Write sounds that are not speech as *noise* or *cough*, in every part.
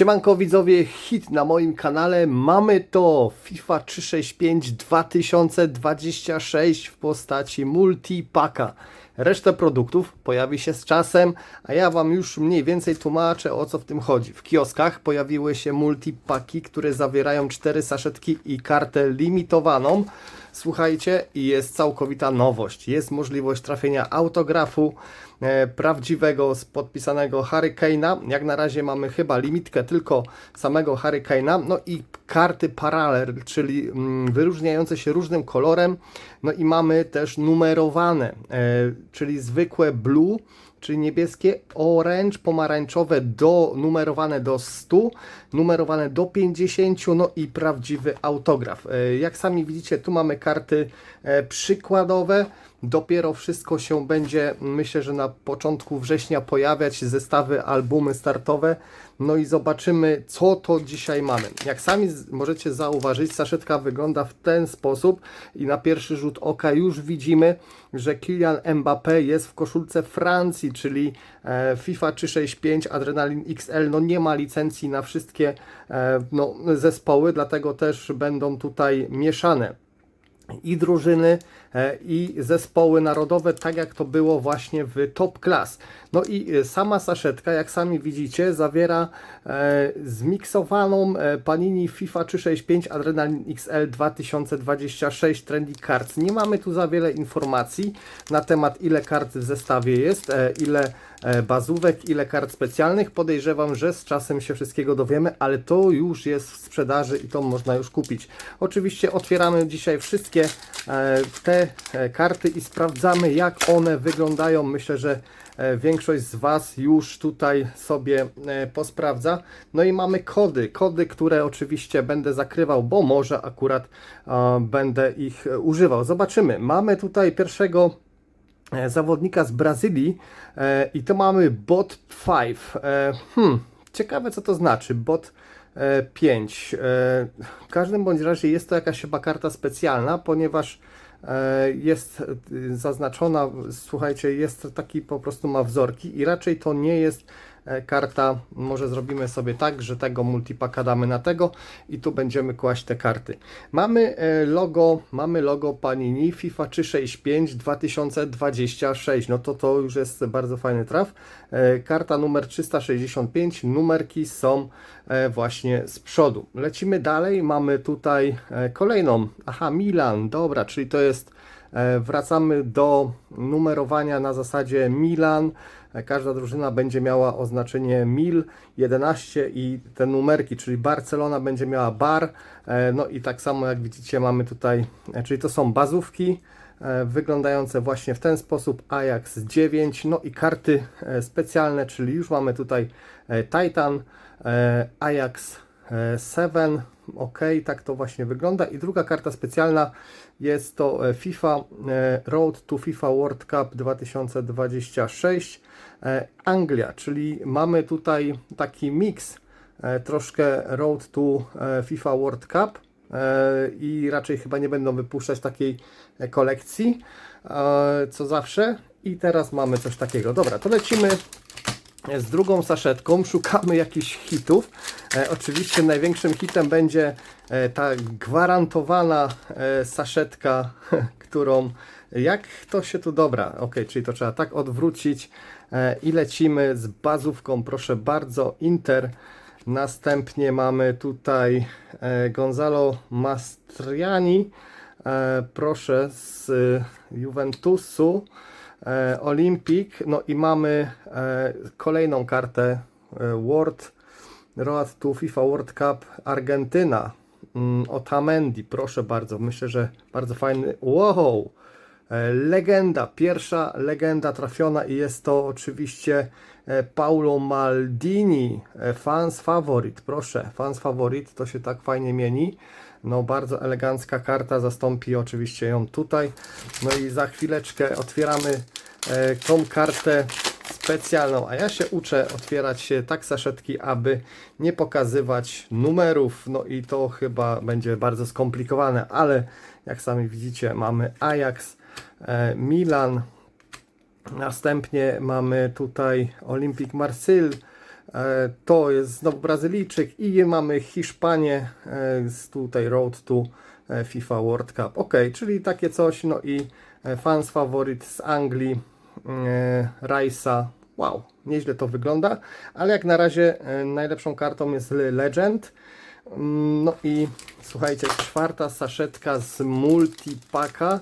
Siemanko widzowie, hit na moim kanale. Mamy to FIFA 365 2026 w postaci multipaka. Reszta produktów pojawi się z czasem, a ja Wam już mniej więcej tłumaczę o co w tym chodzi. W kioskach pojawiły się multipaki, które zawierają cztery saszetki i kartę limitowaną. Słuchajcie, i jest całkowita nowość. Jest możliwość trafienia autografu e, prawdziwego, z podpisanego Hurricane'a. Jak na razie mamy chyba limitkę tylko samego Hurricane'a. No i karty paralel, czyli mm, wyróżniające się różnym kolorem. No i mamy też numerowane, e, czyli zwykłe blue czyli niebieskie, orange, pomarańczowe do, numerowane do 100, numerowane do 50, no i prawdziwy autograf. E, Jak sami widzicie, tu mamy karty e, przykładowe. Dopiero wszystko się będzie, myślę, że na początku września pojawiać, zestawy, albumy startowe. No i zobaczymy, co to dzisiaj mamy. Jak sami możecie zauważyć, saszetka wygląda w ten sposób i na pierwszy rzut oka już widzimy, że Kylian Mbappé jest w koszulce Francji, czyli e, FIFA 365 Adrenalin XL. No nie ma licencji na wszystkie e, no, zespoły, dlatego też będą tutaj mieszane i drużyny, i zespoły narodowe, tak jak to było właśnie w Top Class. No i e, sama saszetka, jak sami widzicie, zawiera e, zmiksowaną e, Panini FIFA 365 Adrenalin XL 2026 Trendy Cards. Nie mamy tu za wiele informacji na temat ile kart w zestawie jest, e, ile e, bazówek, ile kart specjalnych. Podejrzewam, że z czasem się wszystkiego dowiemy, ale to już jest w sprzedaży i to można już kupić. Oczywiście otwieramy dzisiaj wszystkie e, e, karty i sprawdzamy jak one wyglądają. Myślę, że e, większość z Was już tutaj sobie e, posprawdza. No i mamy kody, kody, które oczywiście będę zakrywał, bo może akurat będę ich używał. Zobaczymy. Mamy tutaj pierwszego zawodnika z Brazylii i to mamy bot 5. E, hmm, ciekawe co to znaczy, bot e, 5. E, w każdym bądź razie jest to jakaś chyba karta specjalna, ponieważ jest e, zaznaczona, słuchajcie, jest taki po prostu ma wzorki i raczej to nie jest e, karta, może zrobimy sobie tak, że tego multipaka damy na tego i tu będziemy kłaść te karty. Mamy e, logo, mamy logo Panini FIFA 365 2026, no to to już jest bardzo fajny traf. E, Karta numer 365, numerki są e, właśnie z przodu. Lecimy dalej, mamy tutaj e, kolejną, aha Milan, dobra, czyli to jest E, Wracamy do numerowania na zasadzie Milan. Każda drużyna będzie miała oznaczenie Mil 11 i te numerki, czyli Barcelona będzie miała bar. E, No i tak samo jak widzicie mamy tutaj, e, czyli to są bazówki e, wyglądające właśnie w ten sposób Ajax 9, no i karty specjalne, czyli już mamy tutaj Titan, Ajax e, 7, ok, tak to właśnie wygląda. I druga karta specjalna jest to e, FIFA e, Road to FIFA World Cup 2026 e, Anglia, czyli mamy tutaj taki miks troszkę Road to FIFA World Cup i raczej chyba nie będą wypuszczać takiej kolekcji co zawsze. I teraz mamy coś takiego. Dobra, to lecimy z drugą saszetką, szukamy jakichś hitów. E, oczywiście największym hitem będzie e, ta gwarantowana e, saszetka, *laughs* którą jak to się tu dobra, ok, czyli to trzeba tak odwrócić e, i lecimy z bazówką, proszę bardzo, Inter. Następnie mamy tutaj e, Gonzalo Mastriani, e, proszę z e, Juventusu Olympic, no i mamy e, kolejną kartę e, World Road to FIFA World Cup Argentyna. Mm, Otamendi, proszę bardzo, myślę, że bardzo fajny, wow, e, legenda, pierwsza legenda trafiona i jest to oczywiście e, Paulo Maldini, e, fans faworit, proszę, fans faworit, to się tak fajnie mieni. No, bardzo elegancka karta, zastąpi oczywiście ją tutaj. No i za chwileczkę otwieramy e, tą kartę specjalną, a ja się uczę otwierać tak saszetki, aby nie pokazywać numerów, no i to chyba będzie bardzo skomplikowane, ale jak sami widzicie mamy Ajax, e, Milan, Następnie mamy tutaj Olympic Marseille, E, To jest znowu Brazylijczyk i mamy Hiszpanię e, z tutaj Road to e, FIFA World Cup. Ok, czyli takie coś. No i e, fans faworyt z Anglii, e, Rajsa. Wow, nieźle to wygląda, ale jak na razie e, najlepszą kartą jest Le- Legend. Mm, No i słuchajcie, czwarta saszetka z multipaka.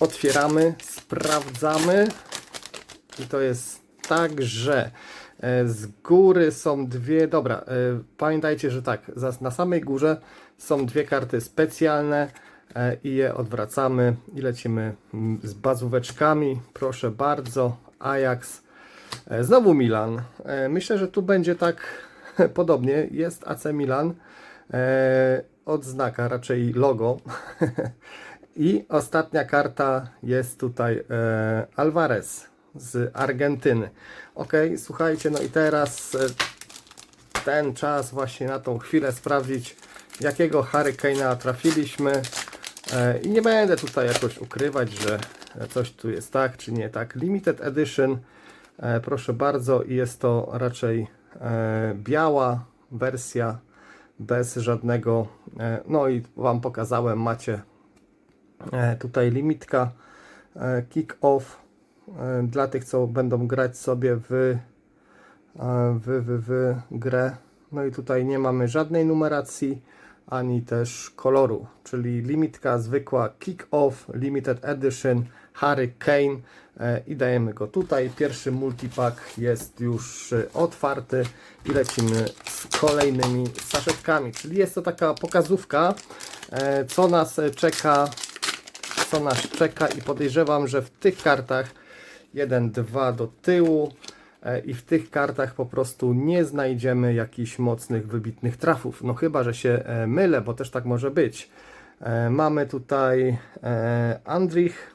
Otwieramy, sprawdzamy. I to jest tak, że e, z góry są dwie. Dobra, e, pamiętajcie, że tak, na samej górze są dwie karty specjalne e, i je odwracamy i lecimy mm, z bazóweczkami. Proszę bardzo, Ajax. E, Znowu Milan. E, Myślę, że tu będzie tak *laughs* podobnie. Jest AC Milan. E, Odznaka, raczej logo. *laughs* I ostatnia karta jest tutaj e, Alvarez z Argentyny. Ok, słuchajcie, no i teraz e, ten czas właśnie na tą chwilę sprawdzić, jakiego Hurricane'a trafiliśmy. E, I nie będę tutaj jakoś ukrywać, że coś tu jest tak czy nie tak. Limited Edition, e, proszę bardzo, i jest to raczej e, biała wersja bez żadnego. No i Wam pokazałem, macie tutaj limitka kick-off dla tych, co będą grać sobie w, w, w, w grę. No i tutaj nie mamy żadnej numeracji ani też koloru, czyli limitka zwykła kick-off, limited edition, Harry Kane e, i dajemy go tutaj. Pierwszy multipack jest już e, otwarty i lecimy z kolejnymi saszetkami, czyli jest to taka pokazówka, e, co nas czeka co nas czeka i podejrzewam, że w tych kartach 1, 2 do tyłu i w tych kartach po prostu nie znajdziemy jakichś mocnych, wybitnych trafów. No chyba, że się e, mylę, bo też tak może być. E, Mamy tutaj e, Andrich,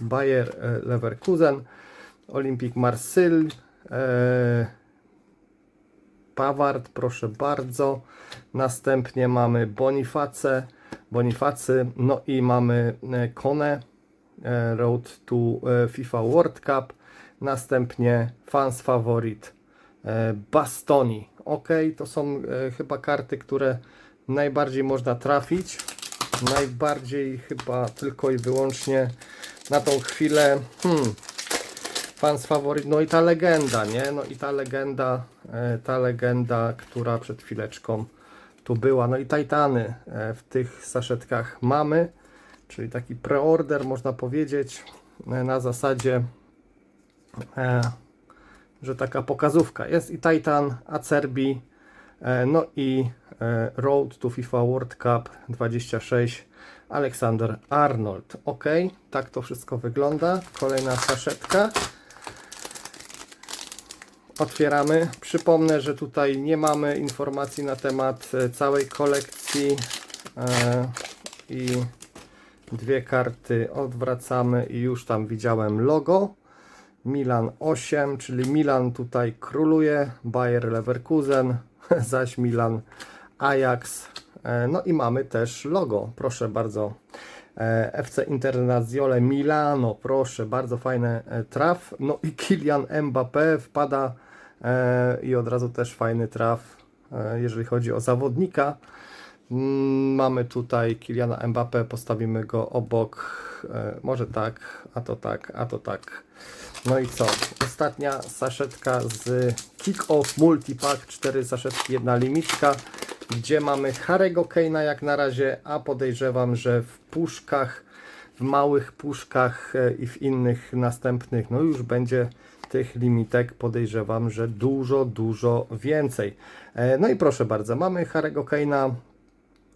Bayer e, Leverkusen, Olympique Marseille, e, Paward, proszę bardzo. Następnie mamy Boniface, Bonifacy, no i mamy e, Kone, e, Road to e, FIFA World Cup. Następnie Fans Favorit e, Bastoni. Ok, to są e, chyba karty, które najbardziej można trafić. Najbardziej chyba tylko i wyłącznie na tą chwilę. Hmm, fans faworyt, no i ta legenda, nie? No i ta legenda, e, ta legenda, która przed chwileczką tu była. No i Titany w tych saszetkach mamy, czyli taki preorder można powiedzieć na zasadzie, że taka pokazówka. Jest i Titan, Acerbi, e, no i e, Road to FIFA World Cup 26 Aleksander Arnold. Ok, tak to wszystko wygląda. Kolejna saszetka. Otwieramy. Przypomnę, że tutaj nie mamy informacji na temat e, całej kolekcji e, i dwie karty odwracamy i już tam widziałem logo. Milan 8, czyli Milan tutaj króluje, Bayer Leverkusen, *laughs* zaś Milan Ajax. E, No i mamy też logo, proszę bardzo. E, FC Internazionale Milano, proszę, bardzo fajny e, traf. No i Kylian Mbappé wpada i od razu też fajny traf, jeżeli chodzi o zawodnika. Mm, Mamy tutaj Kiliana Mbappé, postawimy go obok, może tak, a to tak, a to tak. No i co? Ostatnia saszetka z Kick-Off Multipack, 4 saszetki, jedna limitka, gdzie mamy Harry'ego Kane'a jak na razie, a podejrzewam, że w puszkach, w małych puszkach e, i w innych następnych, no już będzie tych limitek, podejrzewam, że dużo, dużo więcej. E, No i proszę bardzo, mamy Harry'ego Kane'a,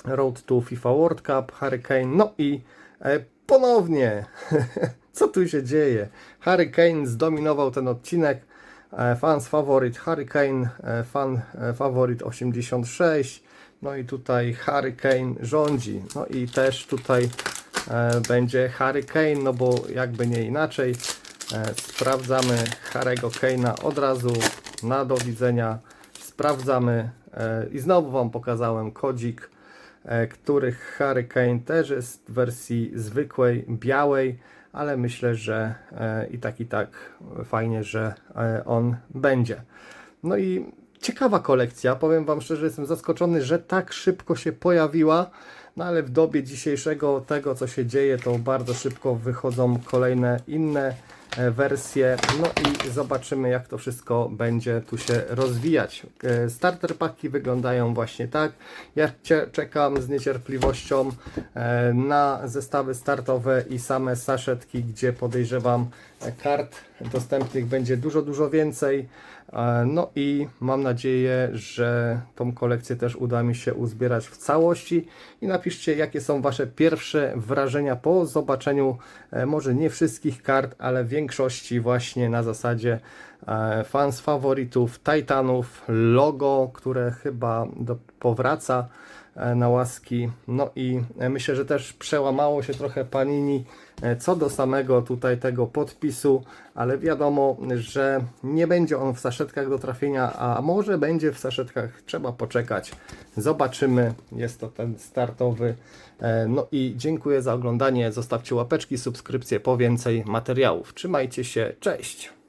Road to FIFA World Cup, Hurricane, no i e, ponownie, *laughs* co tu się dzieje? Hurricane zdominował ten odcinek, e, fans faworyt Hurricane, e, fan e, faworyt 86, no i tutaj Hurricane rządzi, no i też tutaj będzie Hurricane, no bo jakby nie inaczej, sprawdzamy Harry'ego Kane'a od razu, na do widzenia, sprawdzamy i znowu Wam pokazałem kodzik, których Hurricane też jest w wersji zwykłej, białej, ale myślę, że e, i tak i tak fajnie, że e, on będzie. No i ciekawa kolekcja. Powiem Wam szczerze, jestem zaskoczony, że tak szybko się pojawiła. No ale w dobie dzisiejszego tego, co się dzieje, to bardzo szybko wychodzą kolejne inne e, wersje. No i zobaczymy, jak to wszystko będzie tu się rozwijać. E, Starter paki wyglądają właśnie tak. Ja czekam z niecierpliwością e, na zestawy startowe i same saszetki, gdzie podejrzewam kart dostępnych będzie dużo, dużo więcej. E, No i mam nadzieję, że tą kolekcję też uda mi się uzbierać w całości i napiszcie, jakie są Wasze pierwsze wrażenia po zobaczeniu e, może nie wszystkich kart, ale większości właśnie na zasadzie e, fans faworytów, Titanów, logo, które chyba do, powraca na łaski. No i e, myślę, że też przełamało się trochę Panini e, co do samego tutaj tego podpisu, ale wiadomo, że nie będzie on w saszetkach do trafienia, a może będzie w saszetkach, trzeba poczekać. Zobaczymy, jest to ten startowy. E, No i dziękuję za oglądanie, zostawcie łapeczki, subskrypcje po więcej materiałów. Trzymajcie się, cześć!